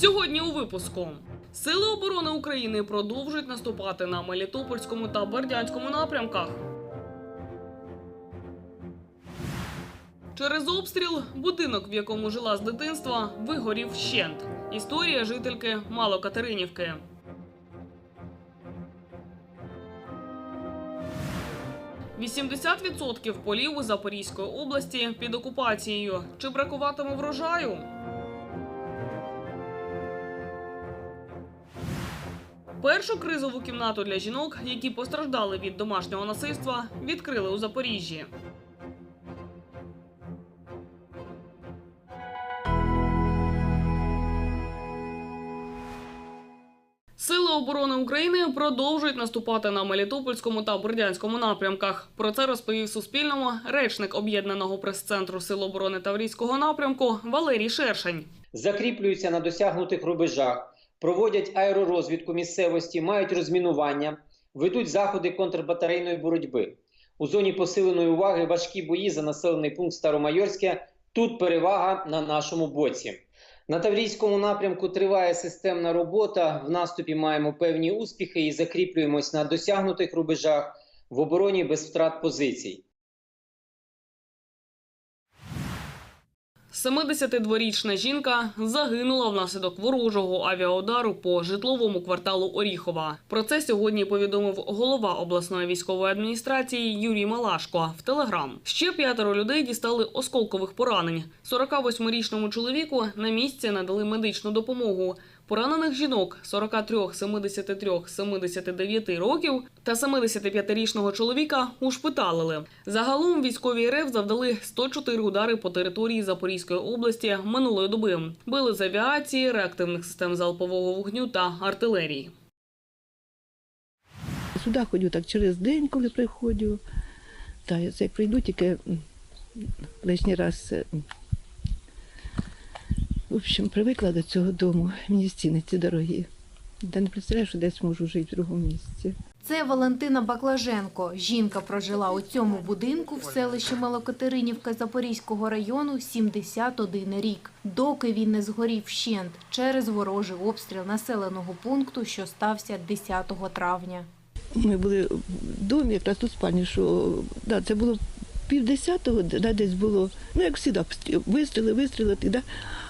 Сьогодні у випуску Сили оборони України продовжують наступати на Мелітопольському та Бердянському напрямках. Через обстріл будинок, в якому жила з дитинства, вигорів вщент. Історія жительки Малокатеринівки. Вісімдесят відсотків полів у Запорізької області під окупацією. Чи бракуватиме врожаю? Першу кризову кімнату для жінок, які постраждали від домашнього насильства, відкрили у Запоріжжі. Сили оборони України продовжують наступати на Мелітопольському та Бердянському напрямках. Про це розповів Суспільному речник об'єднаного прес-центру Сил оборони Таврійського напрямку Валерій Шершень. закріплюються на досягнутих рубежах, проводять аеророзвідку місцевості, мають розмінування, ведуть заходи контрбатарейної боротьби. У зоні посиленої уваги важкі бої за населений пункт Старомайорське. Тут перевага на нашому боці. На Таврійському напрямку триває системна робота. В наступі маємо певні успіхи і закріплюємось на досягнутих рубежах в обороні без втрат позицій. 72-річна жінка загинула внаслідок ворожого авіаудару по житловому кварталу Оріхова. Про це сьогодні повідомив голова обласної військової адміністрації Юрій Малашко в Телеграм. Ще п'ятеро людей дістали осколкових поранень. 48-річному чоловіку на місці надали медичну допомогу. Поранених жінок 43, 73, 79 років та 75-річного чоловіка ушпиталили. Загалом військові РФ завдали 104 удари по території Запорізької області минулої доби. Били з авіації, реактивних систем залпового вогню та артилерії. Сюди ходю так через день, коли приходжу. Та це прийду, тільки лишній раз. В общем, привикла до цього дому. Мені стіни ці дорогі. Та не представляю, що десь можу жити в другому місці. Це Валентина Баклаженко. Жінка прожила у цьому будинку в селищі Малокатеринівка Запорізького району 71 рік, доки він не згорів вщент через ворожий обстріл населеного пункту, що стався 10 травня. Ми були в домі, якраз тут спальні, що да, це було півдесятого, да, десь було, ну як завжди, вистріли, вистріли, і, да.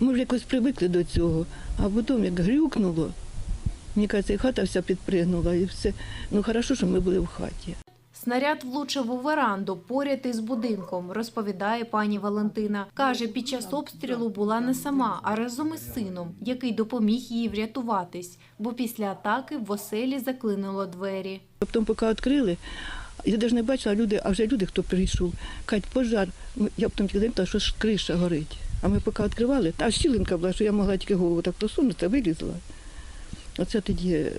ми вже якось привикли до цього. А потім як грюкнуло, мені кажеться, і хата вся підпригнула і все. Ну хорошо, що ми були в хаті. Снаряд влучив у веранду поряд із будинком, розповідає пані Валентина. Каже, під час обстрілу була не сама, а разом із сином, який допоміг їй врятуватись, бо після атаки в оселі заклинуло двері. Потім, поки відкрили, я навіть не бачила люди, а вже люди, хто прийшов, кажуть, пожар. Я потім тільки дивлюся, що ж криша горить. А ми поки відкривали, та щілинка була, що я могла тільки голову так просунути, вилізла. Оце тоді. е,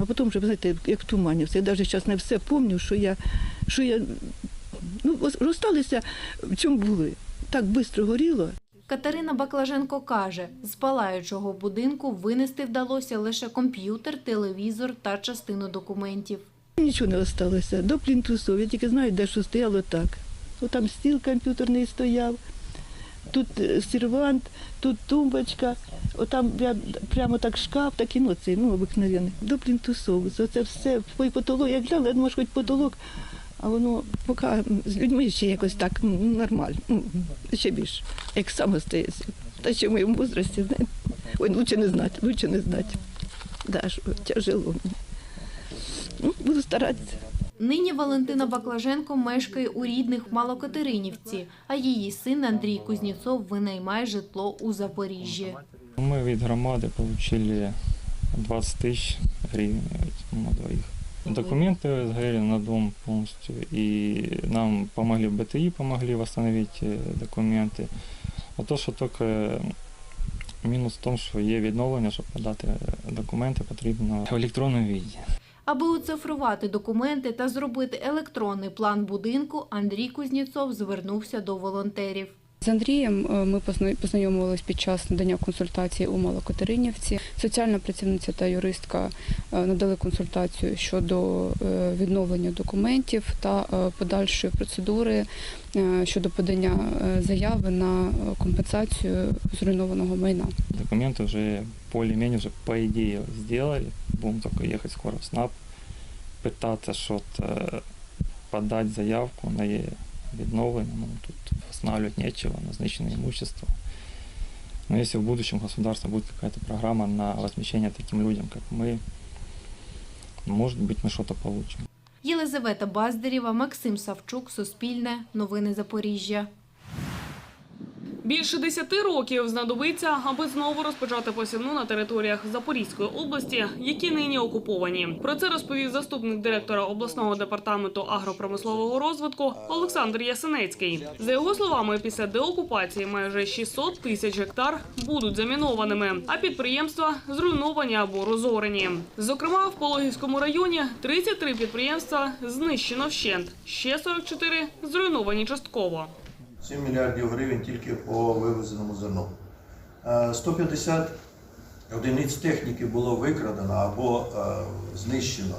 А потім вже, ви знаєте, як в тумані все. Я навіть зараз не все пам'ятаю, що я, що я ну, розсталися, в чому були. Так швидко горіло. Катерина Баклаженко каже, з палаючого будинку винести вдалося лише комп'ютер, телевізор та частину документів. Нічого не залишилося. До плінтусов. Я тільки знаю, де що стояло так. О, там стіл комп'ютерний стояв, тут е, сервант, тут тумбочка, отам прямо так шкаф, такий, ну цей, ну, обикновений. До плінтусов. Це все, по потолок, як глянула, я думаю, хоч потолок, а воно поки з людьми ще якось так ну, нормально, ну, ще більше, як саме стається. Та ще в моєму возрасті, знаєте, ой, лучше не знати, лучше не знати. Да, тяжело. Ну, буду старатися. Нині Валентина Баклаженко мешкає у рідних Малокатеринівці, а її син Андрій Кузнєцов винаймає житло у Запоріжжі. Мы від громады получили 20 тысяч гривен на двоих. Документы сгорели на дом полностью, и нам помогли в БТИ, помогли восстановить э, документы. А то, що тільки мінус в тому, що є відновлення, щоб подати документи, потрібно в електронному віді. Аби оцифрувати документи та зробити електронний план будинку, Андрій Кузнєцов звернувся до волонтерів. З Андрієм е, ми позна- познайомились під час надання консультації у Малокатеринівці. Соціальна працівниця та юристка е, надали консультацію щодо е, відновлення документів та подальшої процедури щодо подання заяви на компенсацію зруйнованого майна. Документы уже более-менее уже по идее сделали. Будем только ехать скоро в СНАП, пытаться что-то подать заявку на е- відновлення. Ну, тут восстанавливать нечего, назначено имущество. Но если в будущем государства будет какая-то программа на возмещение таким людям, как мы, может быть, мы что-то получим. Єлизавета Баздарєва, Максим Савчук, Суспільне, Новини Запоріжжя. Більше 10 років знадобиться, аби знову розпочати посівну на територіях Запорізької області, які нині окуповані. Про це розповів заступник директора обласного департаменту агропромислового розвитку Олександр Ясенецький. За його словами, після деокупації майже 600 тисяч гектар будуть замінованими, а підприємства зруйновані або розорені. Зокрема, в Пологівському районі 33 підприємства знищено вщент, ще 44 зруйновані частково. 7 мільярдів гривень тільки по вивезеному зерну. Е, 150 одиниць техніки було викрадено або е, знищено.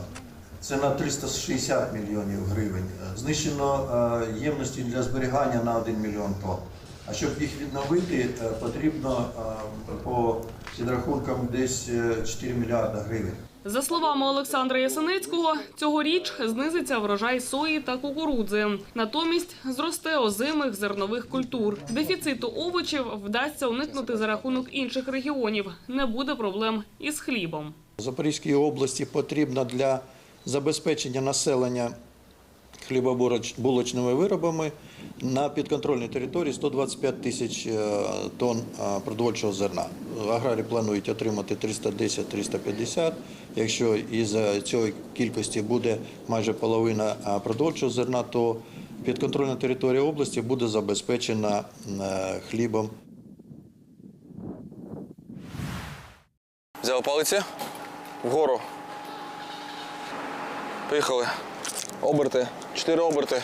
Це на 360 мільйонів гривень. Е, Знищено е, ємності для зберігання на 1 мільйон тонн. А щоб їх відновити, е, потрібно е, по підрахункам десь е, 4 мільярда гривень. За словами Олександра Ясенецького, цьогоріч знизиться врожай сої та кукурудзи. Натомість зросте озимих зернових культур. Дефіциту овочів вдасться уникнути за рахунок інших регіонів. Не буде проблем із хлібом. Запорізькій області потрібно для забезпечення населення хлібобулочними виробами на підконтрольній території 125 тисяч е, тонн е, продовольчого зерна. Аграрії планують отримати 310-350. Якщо із е, цієї кількості буде майже половина продовольчого зерна, то підконтрольна територія області буде забезпечена хлібом Взяв палиці вгору. Поїхали. Оберти. Чотири оберти.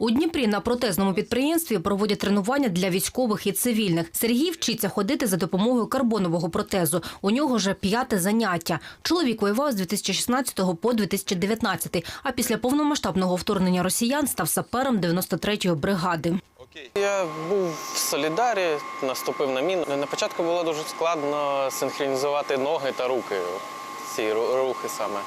У Дніпрі на протезному підприємстві проводять тренування для військових і цивільних. Сергій вчиться ходити за допомогою карбонового протезу. У нього вже п'яте заняття. Чоловік воював з 2016 по 2019, а після повномасштабного вторгнення росіян став сапером 93-ї бригади. Я був в Солідарі, наступив на міну. На початку було дуже складно синхронізувати ноги та руки. Ці рухи саме.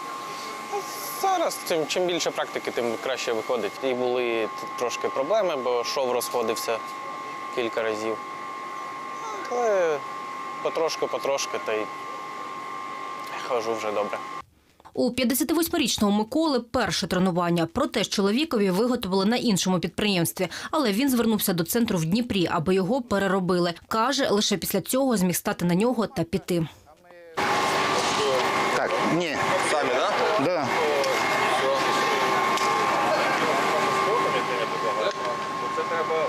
А Зараз чим, чим більше практики, тим краще виходить. І були трошки проблеми, бо шов розходився кілька разів. Але потрошку, потрошки та й хожу вже добре. У 58-річного Миколи перше тренування. Проте ж чоловікові виготовили на іншому підприємстві, але він звернувся до центру в Дніпрі, аби його переробили. Каже, лише після цього зміг стати на нього та піти. Так, ні, Самі, так? Да? да. Це треба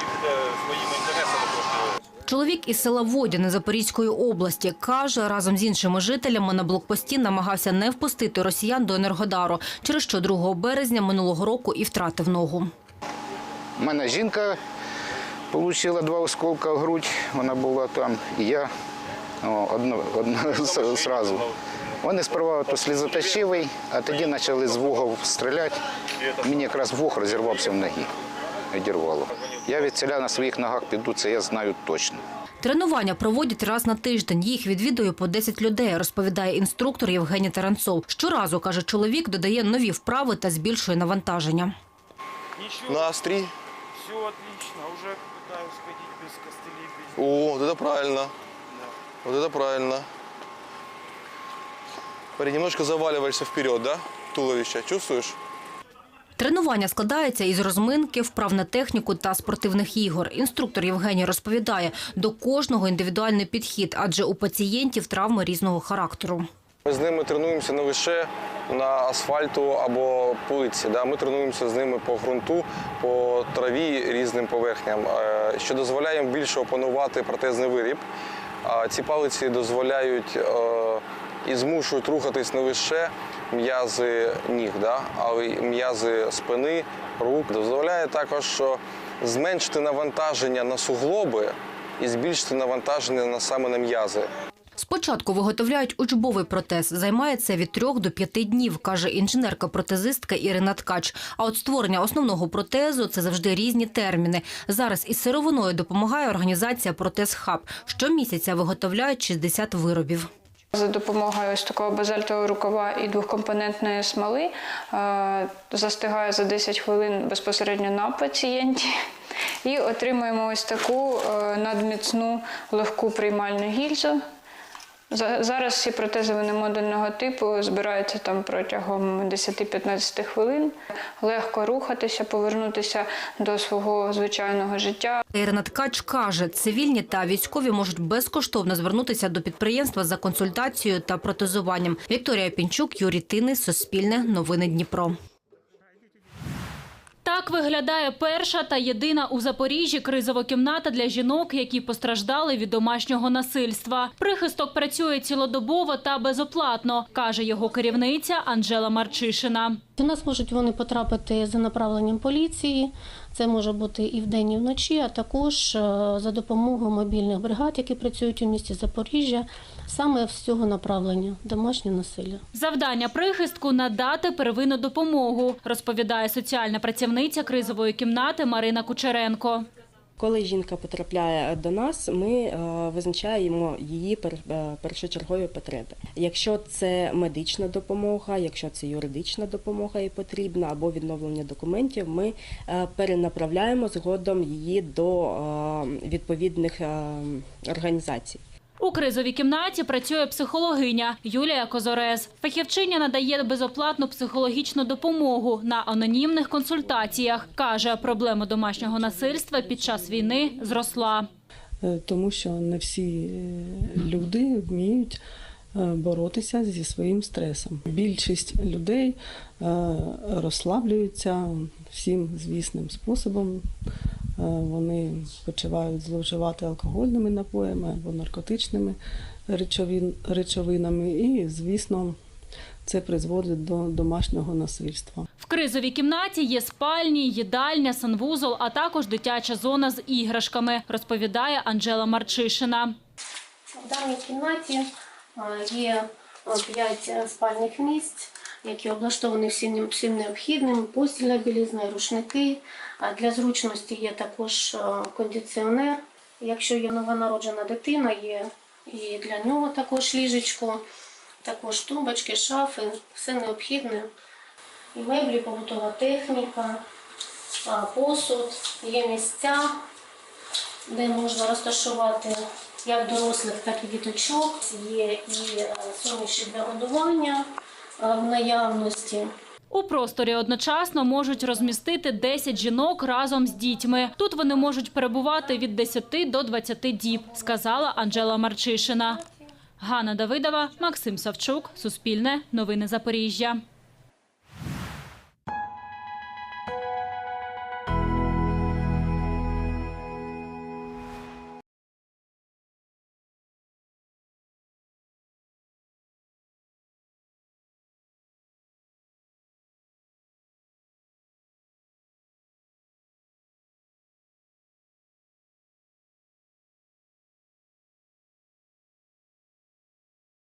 їхати своїми інтересами трошки. Чоловік із села Водяне Запорізької області каже, разом з іншими жителями на блокпості намагався не впустити росіян до Енергодару, через що 2 березня минулого року і втратив ногу. У мене жінка отримала два осколка в грудь, вона була там, і я О, одно, одно. Вони сперва то слізоточивий, а тоді почали з вугов стріляти. Мені якраз вух розірвався в ногі. Відірвало. Я від селя на своїх ногах піду, це я знаю точно. Тренування проводять раз на тиждень. Їх відвідує по 10 людей, розповідає інструктор Євгеній Таранцов. Щоразу, каже чоловік, додає нові вправи та збільшує навантаження. Настрій. Все отлично, уже пытаюсь ходить без костылей, без... О, вот это правильно. Вот это правильно. Парень, немножко заваливаешься вперед, да? Туловище. Чувствуешь? Тренування складається із розминки, вправ на техніку та спортивних ігор. Інструктор Євгеній розповідає, до кожного індивідуальний підхід, адже у пацієнтів травми різного характеру. Ми з ними тренуємося не лише на асфальту або плитці. Да? Ми тренуємося з ними по ґрунту, по траві різним поверхням, е, що дозволяє їм більше опанувати протезний виріб. Ці палиці дозволяють е, і змушують рухатись не лише м'язи ніг, да? але й м'язи спини, рук. Дозволяє також що зменшити навантаження на суглоби і збільшити навантаження на саме на м'язи. Спочатку виготовляють учбовий протез. Займає це від трьох до п'яти днів, каже інженерка-протезистка Ірина Ткач. А от створення основного протезу це завжди різні терміни. Зараз із сировиною допомагає організація Протез Хаб. Щомісяця виготовляють 60 виробів. За допомогою ось такого базальтового рукава і двохкомпонентної смоли е, застигає за 10 хвилин безпосередньо на пацієнті. І отримуємо ось таку е, надміцну легку приймальну гільзу. За- Зараз всі протези вони модульного типу збираються там протягом 10-15 хвилин. Легко рухатися, повернутися до свого звичайного життя. Ірина Ткач каже, цивільні та військові можуть безкоштовно звернутися до підприємства за консультацією та протезуванням. Вікторія Пінчук, Юрій Тини, Суспільне, Новини Дніпро. Так виглядає перша та єдина у Запоріжжі кризова кімната для жінок, які постраждали від домашнього насильства. Прихисток працює цілодобово та безоплатно, каже його керівниця Анжела Марчишина. До нас можуть вони потрапити за направленням поліції. Це може бути і вдень, і вночі, а також е, за допомогою мобільних бригад, які працюють у місті Запоріжжя, саме з цього направлення домашнє насилля. Завдання прихистку надати первинну допомогу, розповідає соціальна працівниця кризової кімнати Марина Кучеренко. Коли жінка потрапляє до нас, ми е, визначаємо її е, першочергові потреби. Якщо це медична допомога, якщо це юридична допомога і потрібна, або відновлення документів, ми е, перенаправляємо згодом її до відповідних організацій. У кризовій кімнаті працює психологиня Юлія Козорез. Фахівчиня надає безоплатну психологічну допомогу на анонімних консультаціях. Каже, проблема домашнього насильства під час війни зросла. Е, тому що не всі е, люди вміють е, боротися зі своїм стресом. Більшість людей розслаблюються всім звісним способом. Е, Вони почувають зловживати алкогольними напоями або наркотичними речовинами, і, звісно, це призводить до домашнього насильства. В кризовій кімнаті є спальні, їдальня, санвузол, а також дитяча зона з іграшками, розповідає Анжела Марчишина. В даній кімнаті е, є п'ять спальних місць, які облаштовані всім, всім необхідним, постільна білизна, і рушники. Для зручності є також е, кондиціонер. Якщо є новонароджена дитина, є і для нього також ліжечко, також тумбочки, шафи, все необхідне. І меблі, побутова техніка, посуд, є місця, де можна розташувати як дорослих, так і діточок. Є і е, суміші для годування в наявності. У просторі одночасно можуть розмістити 10 жінок разом з дітьми. Тут вони можуть перебувати від 10 до 20 діб, сказала Анжела Марчишина. Ганна Давидова, Максим Савчук, Суспільне, Новини Запоріжжя.